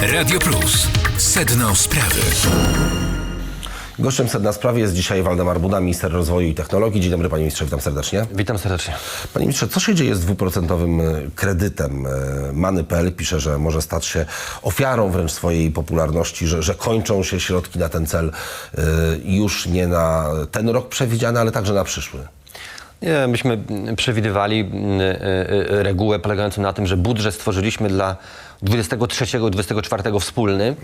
Radio Plus. Sedno sprawy. Gościem sedna sprawy jest dzisiaj Waldemar Buda, minister rozwoju i technologii. Dzień dobry panie ministrze, witam serdecznie. Witam serdecznie. Panie ministrze, co się dzieje z dwuprocentowym e, kredytem? E, Many.pl pisze, że może stać się ofiarą wręcz swojej popularności, że, że kończą się środki na ten cel e, już nie na ten rok przewidziany, ale także na przyszły. Nie, myśmy przewidywali mm, regułę polegającą na tym, że budżet stworzyliśmy dla 23-24 wspólny.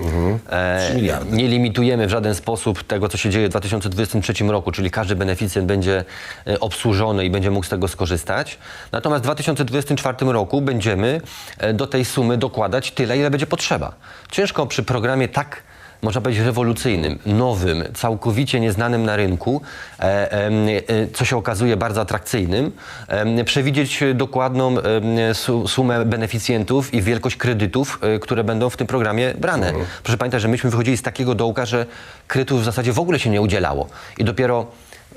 E, Trzy miliardy. Nie limitujemy w żaden sposób tego, co się dzieje w 2023 roku, czyli każdy beneficjent będzie e, obsłużony i będzie mógł z tego skorzystać. Natomiast w 2024 roku będziemy e, do tej sumy dokładać tyle, ile będzie potrzeba. Ciężko przy programie tak można powiedzieć, rewolucyjnym, nowym, całkowicie nieznanym na rynku, e, e, co się okazuje bardzo atrakcyjnym, przewidzieć dokładną sumę beneficjentów i wielkość kredytów, e, które będą w tym programie brane. Proszę pamiętać, że myśmy wychodzili z takiego dołka, że kredytów w zasadzie w ogóle się nie udzielało. I dopiero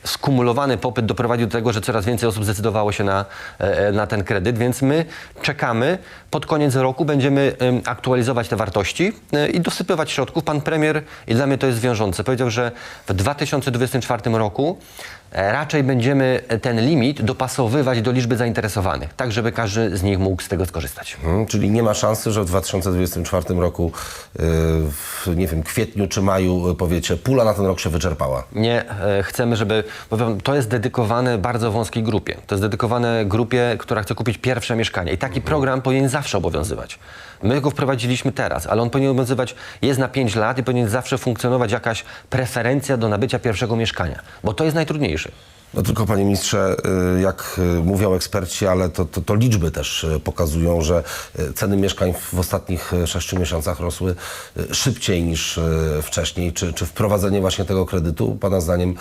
skumulowany popyt doprowadził do tego, że coraz więcej osób zdecydowało się na, e, na ten kredyt, więc my czekamy. Pod koniec roku będziemy em, aktualizować te wartości e, i dosypywać środków. Pan premier, i dla mnie to jest wiążące, powiedział, że w 2024 roku e, raczej będziemy ten limit dopasowywać do liczby zainteresowanych, tak żeby każdy z nich mógł z tego skorzystać. Mhm, czyli nie ma szansy, że w 2024 roku, e, w nie wiem, kwietniu czy maju e, powiecie, pula na ten rok się wyczerpała. Nie, e, chcemy, żeby. Powiem, to jest dedykowane bardzo wąskiej grupie. To jest dedykowane grupie, która chce kupić pierwsze mieszkanie. I taki program powinien zawsze obowiązywać. My go wprowadziliśmy teraz, ale on powinien obowiązywać, jest na 5 lat i powinien zawsze funkcjonować jakaś preferencja do nabycia pierwszego mieszkania, bo to jest najtrudniejsze. No tylko panie ministrze, y, jak y, mówią eksperci, ale to, to, to liczby też y, pokazują, że ceny mieszkań w ostatnich sześciu miesiącach rosły szybciej niż wcześniej. Czy, czy wprowadzenie właśnie tego kredytu, pana zdaniem,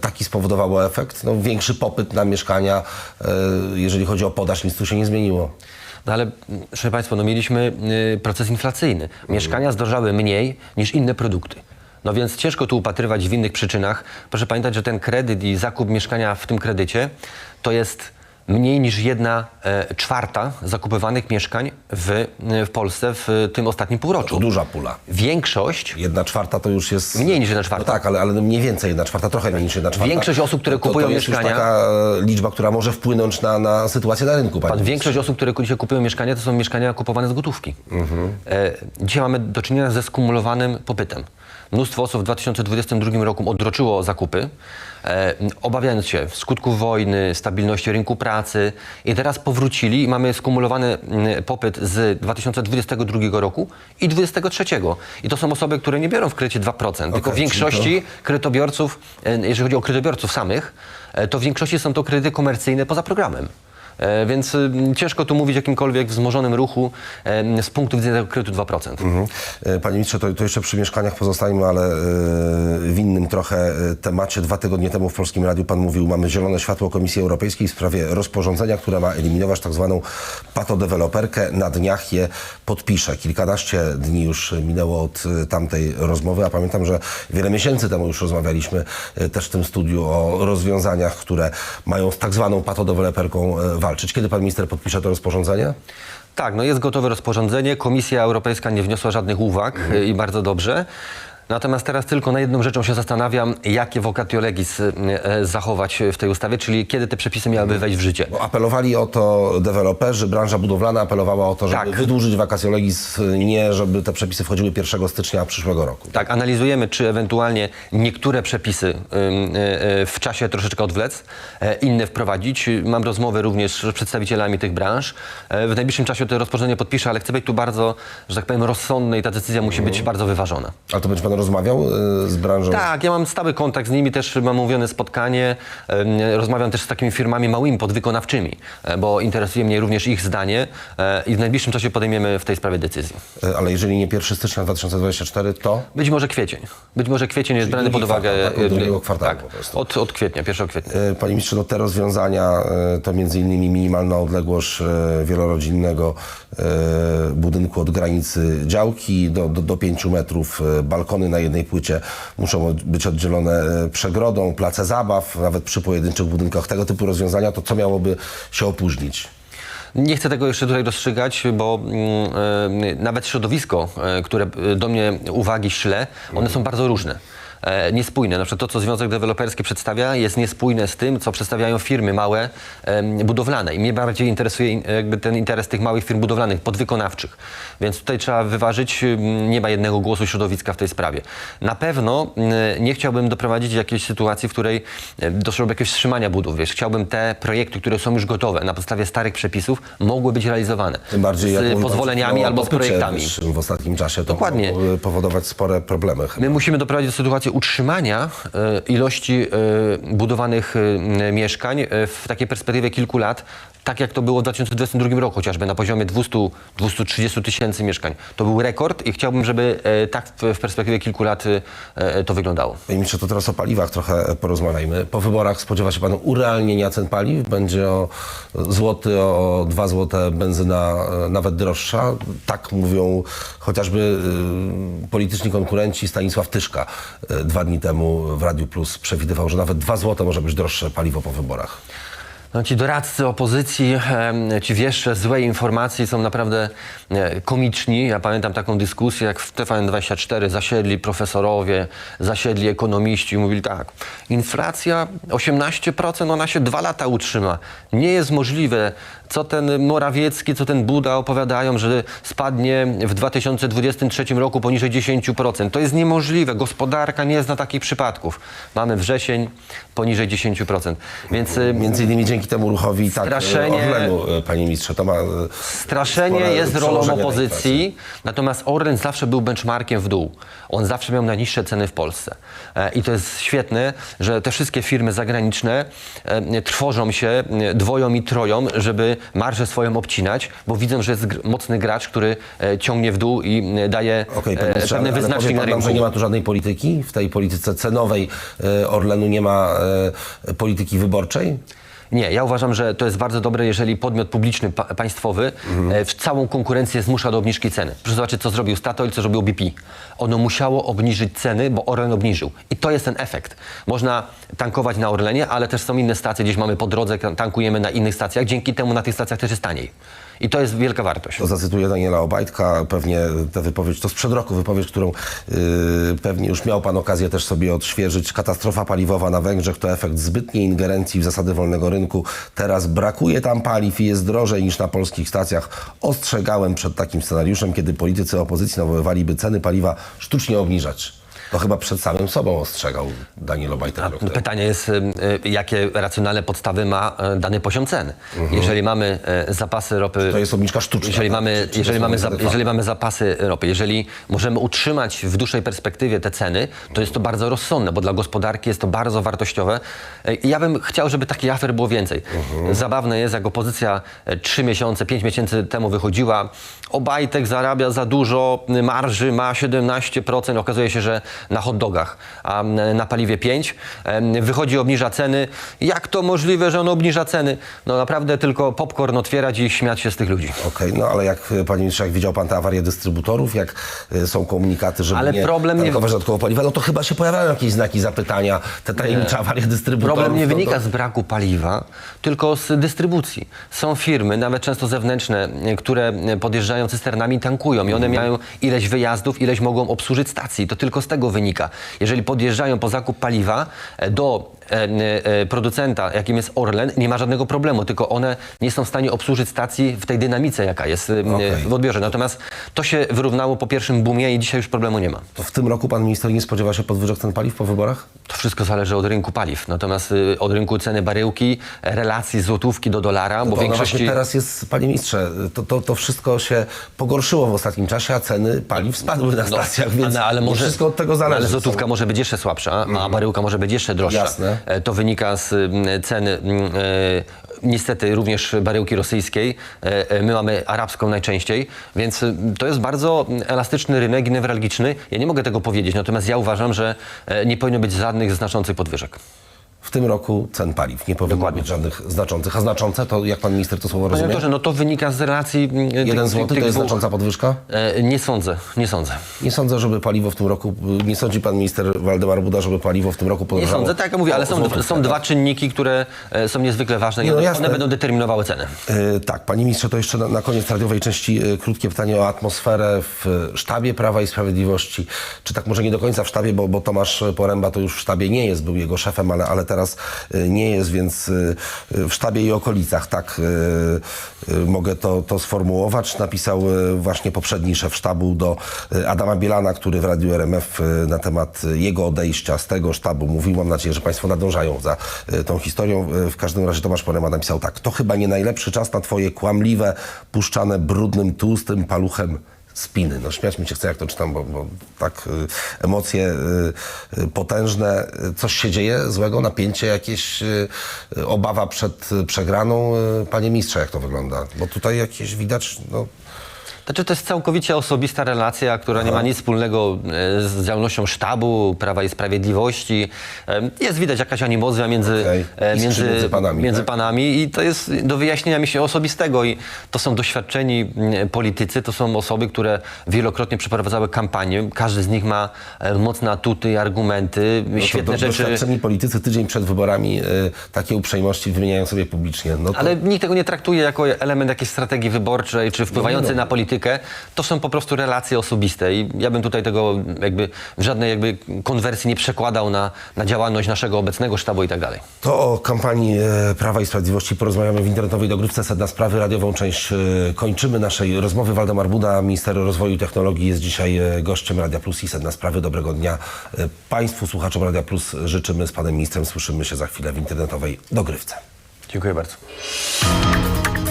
taki spowodowało efekt? No, większy popyt na mieszkania, jeżeli chodzi o podaż, nic tu się nie zmieniło. No ale, szanowni Państwo, no mieliśmy y, proces inflacyjny. Mieszkania zdrożały mniej niż inne produkty. No więc ciężko tu upatrywać w innych przyczynach. Proszę pamiętać, że ten kredyt i zakup mieszkania w tym kredycie to jest mniej niż jedna e, czwarta zakupywanych mieszkań w, w Polsce w tym ostatnim To półroczu. duża pula. Większość, Jedna czwarta to już jest... mniej niż jedna czwarta. No tak, ale, ale mniej więcej, jedna czwarta, trochę mniej niż jedna czwarta. Większość osób, które To- to, kupują to jest mieszkania- już taka e, liczba, która może wpłynąć na, na sytuację na rynku, panie Pan, większość osób, które dzisiaj kupują mieszkania, to są mieszkania kupowane z gotówki. E, dzisiaj mamy do czynienia ze skumulowanym popytem. Mnóstwo osób w 2022 roku odroczyło zakupy, e, obawiając się skutków wojny, stabilności rynku pracy i teraz powrócili i mamy skumulowany mm, popyt z 2022 roku i 2023. I to są osoby, które nie biorą w kredycie 2%, tylko w większości kredytobiorców, e, jeżeli chodzi o kredytobiorców samych, e, to w większości są to kredyty komercyjne poza programem. E, Więc y, ciężko tu mówić o jakimkolwiek wzmożonym ruchu e, z punktu widzenia tego kredytu 2%. Mhm. E, Panie ministrze, to, to jeszcze przy mieszkaniach pozostańmy, ale w innym trochę temacie. Dwa tygodnie temu w Polskim Radiu pan mówił, mamy zielone światło Komisji Europejskiej w sprawie rozporządzenia, które ma eliminować tak zwaną patodeweloperkę. Na dniach je podpisze. Kilkanaście dni już minęło od tamtej rozmowy, a pamiętam, że wiele miesięcy temu już rozmawialiśmy też w tym studiu o rozwiązaniach, które mają z tak zwaną patodeweloperką e, walczyć. Kiedy pan minister podpisze to rozporządzenie? Tak, no jest gotowe rozporządzenie. Komisja Europejska nie wniosła żadnych uwag e, i bardzo dobrze. Natomiast teraz tylko na jedną rzeczą się zastanawiam, jakie vacatio legis e, zachować w tej ustawie, czyli kiedy te przepisy miałyby wejść w życie. Bo apelowali o to deweloperzy, branża budowlana apelowała o to, żeby Tak. wydłużyć vacatio legis, nie żeby te przepisy wchodziły 1 stycznia przyszłego roku. Tak, analizujemy, czy ewentualnie niektóre przepisy e, e, w czasie troszeczkę odwlec, inne wprowadzić. Mam rozmowy również z przedstawicielami tych branż. W najbliższym czasie to rozporządzenie podpiszę, ale chcę być tu bardzo, że tak powiem, rozsądny i ta decyzja musi być bardzo wyważona. Ale to będzie pan rozmawiał y, z branżą? Tak, ja mam stały kontakt z nimi, też mam umówione spotkanie. Em, Rozmawiam też z takimi firmami małymi, podwykonawczymi, e, bo interesuje mnie również ich zdanie e, i w najbliższym czasie podejmiemy w tej sprawie decyzję. Ale jeżeli nie 1 stycznia 2024, to Być może kwiecień. Być może kwiecień jest brany pod uwagę. kwartał, tak? Od e, drugiego kwartału tak, po prostu. od, od kwietnia, 1 kwietnia. Panie ministrze, no te rozwiązania to między innymi minimalna odległość wielorodzinnego budynku od granicy działki do, do, do 5 metrów, y, na jednej płycie muszą być oddzielone y, przegrodą, place zabaw, nawet przy pojedynczych budynkach, tego typu rozwiązania, to co miałoby się opóźnić? Nie chcę tego jeszcze tutaj rozstrzygać, bo e, nawet środowisko, e, które e, do mnie uwagi śle, one są bardzo różne. E, niespójne. Na przykład to, co Związek Deweloperski przedstawia, jest niespójne z tym, co przedstawiają firmy małe budowlane. I mnie bardziej interesuje in- jakby ten interes tych małych firm budowlanych, podwykonawczych. Więc tutaj trzeba wyważyć, nie ma jednego głosu środowiska w tej sprawie. Na pewno nie chciałbym doprowadzić do jakiejś sytuacji, w której e, doszło do jakiegoś wstrzymania budów. Wiesz, chciałbym te projekty, które są już gotowe na podstawie starych przepisów, mogły być realizowane. Tym bardziej z pozwoleniami albo z projektami. W ostatnim czasie to Dokładnie. powodować spore problemy. chyba. My musimy doprowadzić do sytuacji utrzymania e, ilości e, budowanych e, mieszkań w takiej perspektywie kilku lat, tak jak to było w 2022 roku, chociażby na poziomie 200-230 tysięcy mieszkań. To był rekord i chciałbym, żeby e, tak w, perspektywie kilku lat e, to wyglądało. Panie ministrze, to teraz o paliwach trochę porozmawiajmy. Po wyborach spodziewa się pan urealnienia cen paliw? Będzie o złoty, o 2 złote benzyna e, nawet droższa? Tak mówią chociażby e, polityczni konkurenci. Stanisław Tyszka e, dwa dni temu w Radiu Plus przewidywał, że nawet 2 złote może być droższe paliwo po wyborach. No, ci doradcy opozycji, ci wieszcze złej informacji są naprawdę e, komiczni. Ja pamiętam taką dyskusję, jak w TVN24 zasiedli profesorowie, zasiedli ekonomiści i mówili tak, inflacja 18%, ona się dwa lata utrzyma. Nie jest możliwe, co ten Morawiecki, co ten Buda opowiadają, że spadnie w 2023 roku poniżej 10%. To jest niemożliwe. Gospodarka nie zna takich przypadków. Mamy wrzesień poniżej 10%. Więc e, Między innymi dzięki temu ruchowi tak, Straszenie- Orlenu, e, panie ministrze, to ma... Straszenie jest rolą opozycji, natomiast Orlen zawsze był benchmarkiem w dół. On zawsze miał najniższe ceny w Polsce. E, I to jest świetne, że te wszystkie firmy zagraniczne e, trwożą się, e, dwoją i troją, żeby marżę swoją obcinać, bo widzą, że jest gr- mocny gracz, który e, ciągnie w dół i e, daje Okej, panie e, ale, powie na pan nam, rynku. że nie ma tu żadnej polityki? W tej polityce cenowej e, Orlenu nie ma e, polityki wyborczej? Nie, ja uważam, że to jest bardzo dobre, jeżeli podmiot publiczny, pa, państwowy e, w całą konkurencję zmusza do obniżki ceny. Proszę zobaczyć, co zrobił Statoil, co zrobił BP. Ono musiało obniżyć ceny, bo Orlen obniżył. I to jest ten efekt. Można tankować na Orlenie, ale też są inne stacje, gdzieś mamy po drodze, tankujemy na innych stacjach. Dzięki temu na tych stacjach też jest taniej. I to jest wielka wartość. To zacytuję Daniela Obajtka, pewnie tę wypowiedź, to sprzed roku wypowiedź, którą yy, pewnie już miał pan okazję też sobie odświeżyć. Katastrofa paliwowa na Węgrzech to efekt zbytniej ingerencji w zasady wolnego rynku. Teraz brakuje tam paliw i jest drożej niż na polskich stacjach. Ostrzegałem przed takim scenariuszem, kiedy politycy opozycji nawoływaliby ceny paliwa sztucznie obniżać. To chyba przed samym sobą ostrzegał Daniel Obajtek. Pytanie jest, y, y, jakie racjonalne podstawy ma y, dany poziom cen. Jeżeli mamy zapasy ropy... To jest obniżka sztuczna. Jeżeli tak? mamy, Czy- czy jeżeli, mamy za, jeżeli mamy zapasy ropy, jeżeli możemy utrzymać w dłuższej perspektywie te ceny, to jest to bardzo rozsądne, bo dla gospodarki jest to bardzo wartościowe. Ja bym chciał, żeby takich afer było więcej. Zabawne jest, jak opozycja e, trzy miesiące, pięć miesięcy temu wychodziła, Obajtek zarabia za dużo, marży ma 17%, okazuje się, że na hot dogach, a na paliwie 5%. Em, Wychodzi, obniża ceny. Jak to możliwe, że on obniża ceny? No naprawdę tylko popcorn otwierać i śmiać się z tych ludzi. Okej, no ale jak, e, panie ministrze, jak widział pan te awarie dystrybutorów, jak e, są komunikaty, żeby Ale nie problem nie- paliwa, no to chyba się pojawiają jakieś znaki zapytania, te tajemnicze awarie dystrybutorów. Problem nie no wynika z braku paliwa, tylko z dystrybucji. Są firmy, nawet często zewnętrzne, które e, podjeżdżają cysternami tankują i one Mhm. mają ileś wyjazdów, ileś mogą obsłużyć stacji. To tylko z tego wynika. Jeżeli podjeżdżają po zakup paliwa e, do producenta, jakim jest Orlen, nie ma żadnego problemu, tylko one nie są w stanie obsłużyć stacji w tej dynamice, jaka jest e, Okej. w odbiorze. Natomiast to się wyrównało po pierwszym boomie i dzisiaj już problemu nie ma. To w tym roku pan minister nie spodziewa się podwyżek cen paliw po wyborach? To wszystko zależy od rynku paliw. Natomiast y, od rynku ceny baryłki, relacji złotówki do dolara, bo To w no większości... teraz jest, panie ministrze, to, to, to wszystko się pogorszyło w ostatnim czasie, a ceny paliw spadły na stacjach, więc No, ale nie może, wszystko od tego no, zależy. Ale złotówka może być jeszcze słabsza, a baryłka może być jeszcze droższa. Jasne. E, To wynika z ceny e, niestety również baryłki rosyjskiej. E, My mamy arabską najczęściej, więc to jest bardzo elastyczny rynek newralgiczny. Ja nie mogę tego powiedzieć, natomiast ja uważam, że nie powinno być żadnych znaczących podwyżek. W tym roku cen paliw. Nie powinno Dokładnie. być żadnych znaczących. A znaczące to, jak pan minister to słowo Panie rozumie? doktorze, no to wynika z relacji mm, Jeden złoty to jest dwóch. znacząca podwyżka? E, Nie sądzę, nie sądzę. Nie sądzę, żeby paliwo w tym roku, nie sądzi pan minister Waldemar Buda, żeby paliwo w tym roku Nie podrożało. sądzę, tak jak mówię, ale są, są tak? dwa czynniki, które e, są niezwykle ważne i Nie, no one, one będą determinowały cenę. E, Tak, panie ministrze, to jeszcze na, na koniec radiowej części e, krótkie pytanie o atmosferę w sztabie Prawa i Sprawiedliwości. Czy tak może nie do końca w sztabie, bo, bo Tomasz Poręba to już w sztabie nie jest, był jego szefem, ale, ale teraz e, nie jest, więc e, w sztabie i okolicach, tak e, e, mogę to, to sformułować. Napisał e, właśnie poprzedni szef sztabu do e, Adama Bielana, który w Radiu RMF e, na temat jego odejścia z tego sztabu mówił. Mam nadzieję, że państwo nadążają za e, tą historią. E, W każdym razie Tomasz Poręba napisał tak. To chyba nie najlepszy czas na twoje kłamliwe, puszczane brudnym, tłustym paluchem spiny. No śmiać mi się chce, jak to czytam, bo, bo tak y, emocje y, y, potężne. Coś się dzieje złego, napięcie jakieś, y, y, obawa przed y, przegraną. Panie ministrze, jak to wygląda? Bo tutaj jakieś widać, no... Znaczy to jest całkowicie osobista relacja, która nie ma nic wspólnego e, z działalnością sztabu Prawa i Sprawiedliwości. E, Jest widać jakaś animozja między, Okej. e, Iskrzy między panami, między tak? panami i to jest do wyjaśnienia mi się osobistego i to są doświadczeni mm, politycy, to są osoby, które wielokrotnie przeprowadzały kampanię. Każdy z nich ma e, mocne atuty, argumenty, no to świetne do, rzeczy. Doświadczeni politycy tydzień przed wyborami y, takie uprzejmości wymieniają sobie publicznie. No to, Ale nikt tego nie traktuje jako element jakiejś strategii wyborczej, czy wpływający No, no. na politykę. To są po prostu relacje osobiste i ja bym tutaj tego jakby w żadnej jakby konwersji nie przekładał na, na działalność naszego obecnego sztabu i tak dalej. To o kampanii e, Prawa i Sprawiedliwości porozmawiamy w internetowej dogrywce Sedna Sprawy. Radiową część e, kończymy naszej rozmowy. Waldemar Buda, minister rozwoju i technologii, jest dzisiaj e, gościem Radia Plus i Sedna Sprawy. Dobrego dnia Państwu, słuchaczom Radia Plus. Życzymy z Panem Ministrem. Słyszymy się za chwilę w internetowej dogrywce. Dziękuję bardzo.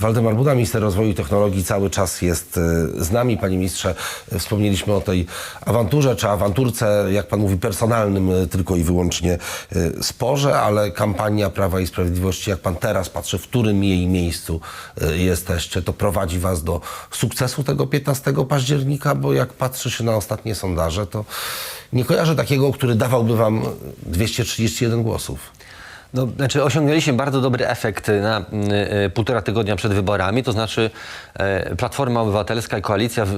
Waldemar Buda, minister rozwoju i technologii, cały czas jest e, z nami. Panie ministrze, wspomnieliśmy o tej awanturze, czy awanturce, jak pan mówi, personalnym e, tylko i wyłącznie e, sporze, ale kampania Prawa i Sprawiedliwości, jak pan teraz patrzy, w którym jej miejscu jesteście, to prowadzi was do sukcesu tego 15 października, bo jak patrzy się na ostatnie sondaże, to nie kojarzę takiego, który dawałby wam 231 głosów. No, znaczy osiągnęliśmy bardzo dobry efekt na y, y, półtora tygodnia przed wyborami, to znaczy y, Platforma Obywatelska i Koalicja y,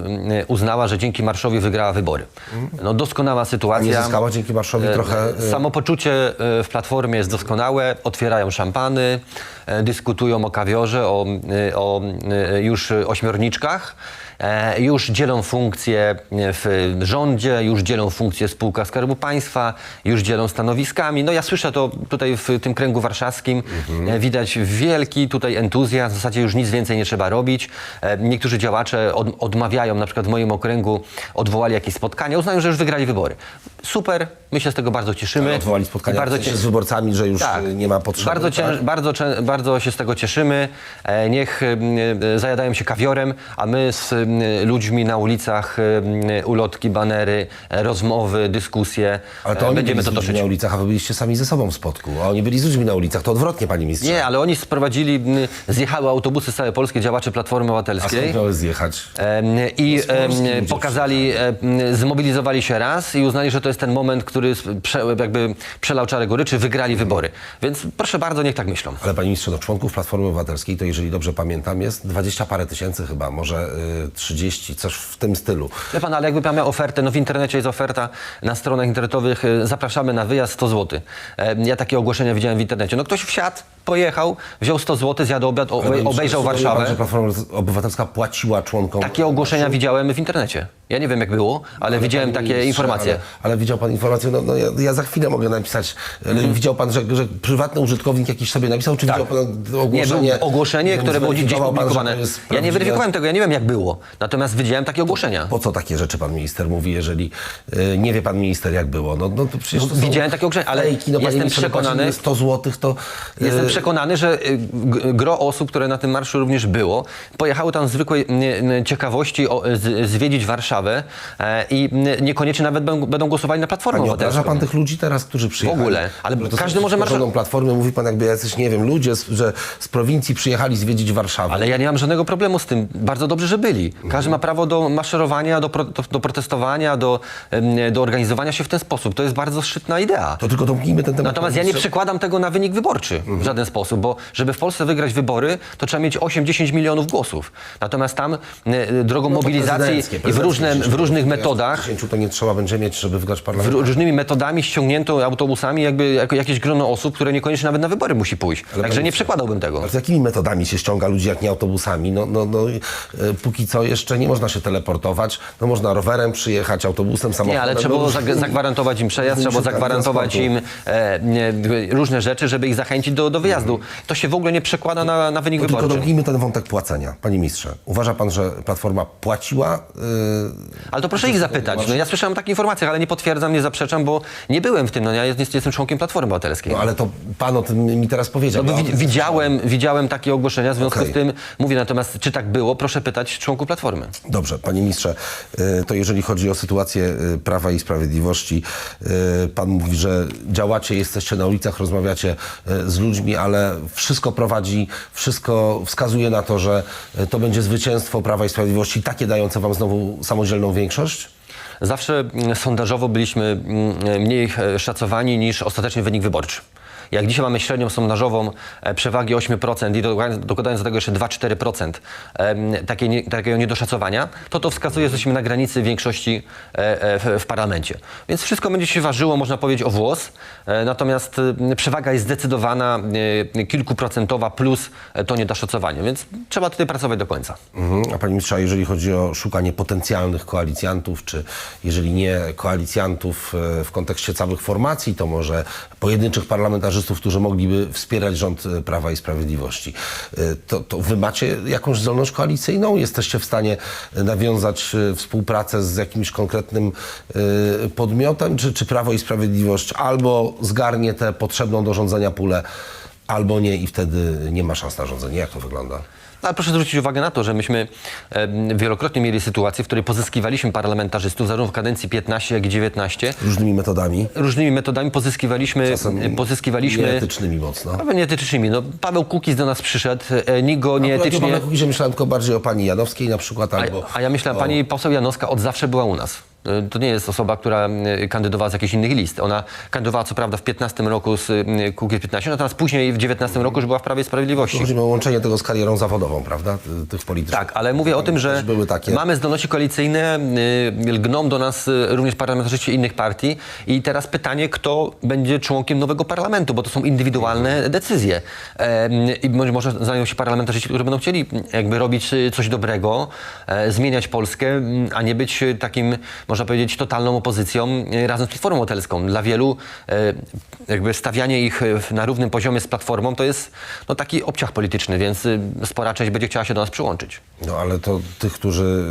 uznała, że dzięki marszowi wygrała wybory. No doskonała sytuacja. Nie zyskała dzięki marszowi E, trochę, e, Samopoczucie e, w Platformie jest doskonałe, otwierają szampany, e, dyskutują o kawiorze, o, e, o e, już ośmiorniczkach, e, już dzielą funkcje w rządzie, już dzielą funkcje w spółkach Skarbu Państwa, już dzielą stanowiskami. No ja słyszę to tutaj w tym kręgu warszawskim. E, Widać wielki tutaj entuzjazm, w zasadzie już nic więcej nie trzeba robić. E, Niektórzy działacze od, odmawiają, na przykład w moim okręgu odwołali jakieś spotkania, uznają, że już wygrali wybory. Super, my się z tego bardzo cieszymy. Odwołali spotkania Bardzo w sensie cie- z wyborcami, że już tak. e, nie ma potrzeby. Bardzo, tak? bardzo, cię- bardzo się z tego cieszymy. E, Niech e, e, zajadają się kawiorem, a my z e, ludźmi na ulicach e, ulotki, banery, e, rozmowy, dyskusje. Ale to e, oni będziemy byli z to ludźmi toczyć. na ulicach, a wy byliście sami ze sobą w spotku. A oni byli z ludźmi na ulicach. To odwrotnie, panie ministrze. Nie, ale oni sprowadzili, m, zjechały autobusy z całej Polski, działacze Platformy A Obywatelskiej. skąd miały zjechać? Em, I z Polski em, ludzie pokazali, em, zmobilizowali się raz i uznali, że to jest ten moment, który sp- prze, jakby przelał czarę goryczy, wygrali wybory. Więc proszę bardzo, niech tak myślą. Ale panie ministrze, no członków Platformy Obywatelskiej, to jeżeli dobrze pamiętam, jest 20 parę tysięcy chyba, może y, 30, coś w tym stylu. Wie pan, ale jakby pan miał ofertę, no w internecie jest oferta, na stronach internetowych y, zapraszamy na wyjazd 100 zł. E, Ja takie ogłoszenia widziałem w internecie. No ktoś wsiadł, pojechał, wziął 100 zł, zjadł obiad, Ale obejrzał Warszawę. że Platforma Obywatelska płaciła członkom... Takie ogłoszenia widziałem w internecie. Ja nie wiem jak było, ale, widziałem panie takie ministrze, informacje. Ale, ale widział pan informację, no, no ja, ja za chwilę mogę napisać. Ale Mhm. Widział pan, że, że prywatny użytkownik jakiś sobie napisał, czy widział pan Tak. Nie, ogłoszenie? było ogłoszenie, które było gdzieś Zweryfikował pan, że publikowane. jest Ja nie prawdziwe? weryfikowałem tego, ja nie wiem jak było. Natomiast widziałem takie ogłoszenia. Po co takie rzeczy pan minister mówi, jeżeli y, nie wie pan minister jak było? No, no to przecież to są widziałem takie ogłoszenia, ale fejki, no, panie jestem ministrze, przekonany- płacili 100 zł to... y, Jestem to przekonany, że y, gro osób, które na tym marszu również było, pojechały tam z zwykłej ciekawości o, z, zwiedzić Warszawę e, i nie- niekoniecznie nawet będą, głosowali na Platformę A nie Obywatelską. pan tych ludzi teraz, którzy przyjechali? ogóle, ale każdy może marsza- platformę, mówi pan jakby jacyś, nie wiem, ludzie, z, że z prowincji przyjechali zwiedzić Warszawę. Ale ja nie mam żadnego problemu z tym. Bardzo dobrze, że byli. Każdy ma prawo do maszerowania, do, pro, do, do protestowania, do, do organizowania się w ten sposób. To jest bardzo szczytna idea. To tylko domknijmy ten temat. Natomiast ja nie przekładam tego na wynik wyborczy Mhm. w żaden sposób, bo żeby w Polsce wygrać wybory, to trzeba mieć 8-10 milionów głosów. Natomiast tam e, drogą mobilizacji Prezydenckie, i w, różne, w różnych metodach, 10 to nie trzeba będzie mieć, żeby wygrać w parlament. różnymi metodami ściągnięto autobusami jakby jako jakieś grono osób, które niekoniecznie nawet na wybory musi pójść. Także panie nie przekładałbym tego. Ale z jakimi metodami się ściąga ludzi, jak nie autobusami? No, no, no, e, póki co jeszcze nie można się teleportować. No, można rowerem przyjechać, autobusem, samochodem. Nie, ale trzeba no, było zag- zagwarantować im przejazd, trzeba było zagwarantować im e, różne rzeczy, żeby ich zachęcić do, do wyjazdu. To się w ogóle nie przekłada na, na wynik tylko wyborczy. domknijmy ten wątek płacenia. Panie ministrze, uważa pan, że Platforma płaciła y, Ale to proszę ich zapytać. No, ja słyszałem o takich informacjach, ale nie potwierdzam, nie zaprzeczam, bo nie byłem w tym. No, ja jest- jestem członkiem Platformy Obywatelskiej. No ale to pan o tym mi teraz powiedział. No, Ja wi- widziałem, widziałem takie ogłoszenia, w związku Okej. z tym mówię natomiast, czy tak było, proszę pytać członków Platformy. Dobrze, panie ministrze, y, to jeżeli chodzi o sytuację y, Prawa i Sprawiedliwości, y, pan mówi, że działacie, jesteście na ulicach, rozmawiacie z ludźmi, ale wszystko prowadzi, wszystko wskazuje na to, że y, to będzie zwycięstwo Prawa i Sprawiedliwości, takie dające wam znowu samodzielną większość? Zawsze mm, sondażowo byliśmy mm, mniej e, szacowani niż ostateczny wynik wyborczy. Jak dzisiaj mamy średnią sondażową e, przewagi 8% i dokładając- do tego jeszcze 2-4% em, takiej nie- takiego niedoszacowania, to to wskazuje, że jesteśmy na granicy większości e, e, w, parlamencie. Więc wszystko będzie się ważyło, można powiedzieć, o włos. Natomiast przewaga jest zdecydowana, kilkuprocentowa plus to niedoszacowanie. Więc trzeba tutaj pracować do końca. Mhm. A panie ministrze, jeżeli chodzi o szukanie potencjalnych koalicjantów, czy jeżeli nie koalicjantów w kontekście całych formacji, to może pojedynczych parlamentarzystów, którzy mogliby wspierać rząd e, Prawa i Sprawiedliwości, e, to, to wy macie jakąś zdolność koalicyjną? Jesteście w stanie e, nawiązać współpracę z jakimś konkretnym podmiotem, czy, czy Prawo i Sprawiedliwość albo zgarnie tę potrzebną do rządzenia pulę, albo nie i wtedy nie ma szans na rządzenie? Jak to wygląda? Ale proszę zwrócić uwagę na to, że myśmy wielokrotnie mieli sytuację, w której pozyskiwaliśmy parlamentarzystów zarówno w kadencji 15, jak i 19. Różnymi metodami? Różnymi metodami pozyskiwaliśmy, Czasem pozyskiwaliśmy Nieetycznymi mocno. Nieetycznymi. No, Paweł Kukiz do nas przyszedł, e, nikt go Ja nieetycznie... na Kukizie myślałem tylko bardziej o pani Janowskiej na przykład, albo... A, a ja myślę, o- pani poseł Janowska od zawsze była u nas. To nie jest osoba, która kandydowała z jakichś innych list. Ona kandydowała co prawda w 15 roku z e, Kukiz 15, natomiast później w 19 roku już była w Prawie i Sprawiedliwości. Chodzi o łączenie tego z karierą zawodową, prawda? Ty- Tych politycznych. Tak, ale mówię o tym, że takie. mamy zdolności koalicyjne, y, lgną do nas y, również parlamentarzyści innych partii i teraz pytanie, kto będzie członkiem nowego parlamentu, bo to są indywidualne decyzje. I może, może znajdą się parlamentarzyści, którzy będą chcieli jakby robić y, coś dobrego, e, zmieniać Polskę, a nie być takim, można powiedzieć, totalną opozycją y, razem z Platformą Obywatelską. Dla wielu e, jakby stawianie ich w- na równym poziomie z Platformą to jest no, taki obciach polityczny, więc spora część będzie chciała się do nas przyłączyć. No ale to tych, którzy...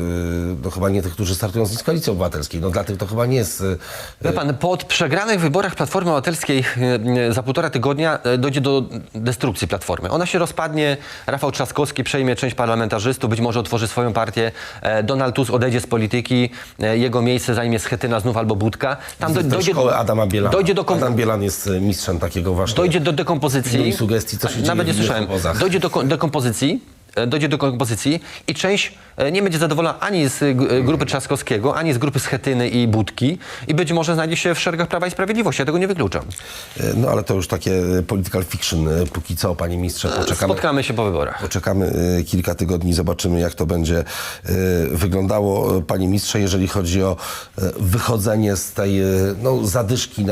No chyba nie tych, którzy startują z Koalicji Obywatelskiej. No dla tych to chyba nie jest... Wie pan, po przegranych wyborach Platformy Obywatelskiej e, e, za półtora tygodnia e, dojdzie do destrukcji Platformy. Ona się rozpadnie, Rafał Trzaskowski przejmie część parlamentarzystów, być może otworzy swoją partię, e, Donald Tusk odejdzie z polityki, e, jego miejsce zajmie Schetyna znów albo Budka. Tam do, dojdzie, szkoły Adama Bielana. dojdzie do kom- Adam Bielan jest y, mistrzem takiego właśnie... dojdzie do dekompozycji. sugestii, co się Nawet nie słyszałem. obozach. Dojdzie do ko- dekompozycji. E, Dojdzie do kompozycji i część e, nie będzie zadowolona ani z e, grupy Trzaskowskiego, ani z grupy Schetyny i Budki i być może znajdzie się w szeregach Prawa i Sprawiedliwości. Ja tego nie wykluczam. No ale to już takie political fiction póki co, panie ministrze. Poczekamy. Spotkamy się po wyborach. Poczekamy kilka tygodni, zobaczymy jak to będzie wyglądało. Panie ministrze, jeżeli chodzi o wychodzenie z tej no, zadyszki,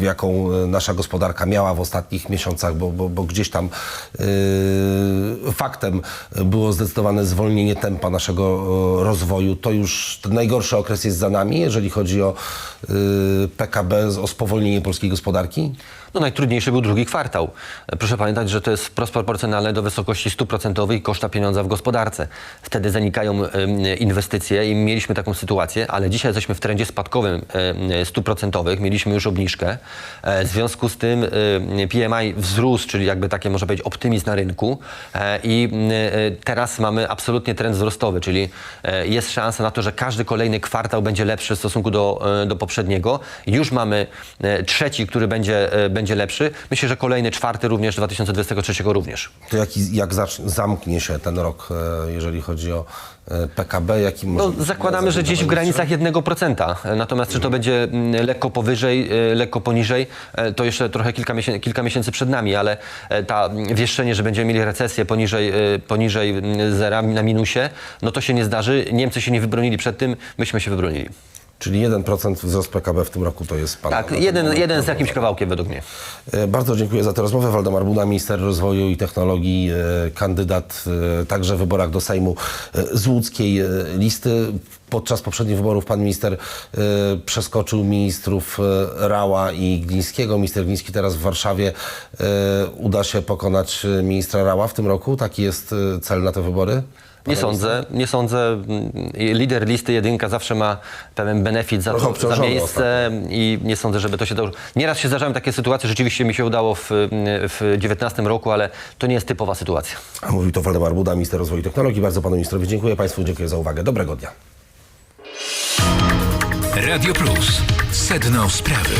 jaką nasza gospodarka miała w ostatnich miesiącach, bo, bo, bo gdzieś tam y, faktem było zdecydowane zwolnienie tempa naszego e, rozwoju. To już ten najgorszy okres jest za nami, jeżeli chodzi o e, PKB, o spowolnienie polskiej gospodarki? No najtrudniejszy był drugi kwartał. Proszę pamiętać, że to jest wprost proporcjonalne do wysokości stóp procentowych i koszta pieniądza w gospodarce. Wtedy zanikają inwestycje i mieliśmy taką sytuację, ale dzisiaj jesteśmy w trendzie spadkowym stóp procentowych, mieliśmy już obniżkę. E, W związku z tym PMI wzrósł, czyli jakby takie może powiedzieć optymizm na rynku E, i m, e, teraz mamy absolutnie trend wzrostowy, czyli e, jest szansa na to, że każdy kolejny kwartał będzie lepszy w stosunku do, e, do poprzedniego. Już mamy trzeci, który będzie, będzie lepszy. Myślę, że kolejny, czwarty również, 2023 również. To jak, jak zamknie się ten rok, jeżeli chodzi o PKB? Jaki No, może- zakładamy, że gdzieś w granicach 1%. Natomiast czy to będzie mm, lekko powyżej, e, lekko poniżej, e, to jeszcze trochę kilka miesięcy, kilka miesięcy przed nami, ale e, ta wieszczenie, że będziemy mieli recesję poniżej, e, poniżej mm, zera na minusie, no to się nie zdarzy. Niemcy się nie wybronili przed tym, myśmy się wybronili. Czyli 1% wzrost PKB w tym roku to jest pan. Tak, jeden, jeden z jakimś kawałkiem według mnie. E, Bardzo dziękuję za tę rozmowę. Waldemar Buda, minister rozwoju i technologii, e, kandydat e, także w wyborach do Sejmu z łódzkiej listy. Podczas poprzednich wyborów pan minister przeskoczył ministrów Rała i Glińskiego. Minister Gliński teraz w Warszawie. Uda się pokonać ministra Rała w tym roku? Taki jest cel na te wybory? Nie sądzę, nie sądzę. Lider listy jedynka zawsze ma pewien benefit za, to, za obciążony miejsce i nie sądzę, żeby to się dało. Nieraz się zdarzają takie sytuacje, rzeczywiście mi się udało w, w 19 roku, ale to nie jest typowa sytuacja. A mówił to Waldemar Buda, minister rozwoju i technologii. Bardzo panu ministrowi dziękuję. Państwu dziękuję za uwagę. Dobrego dnia. Radio Plus. Sedno sprawy.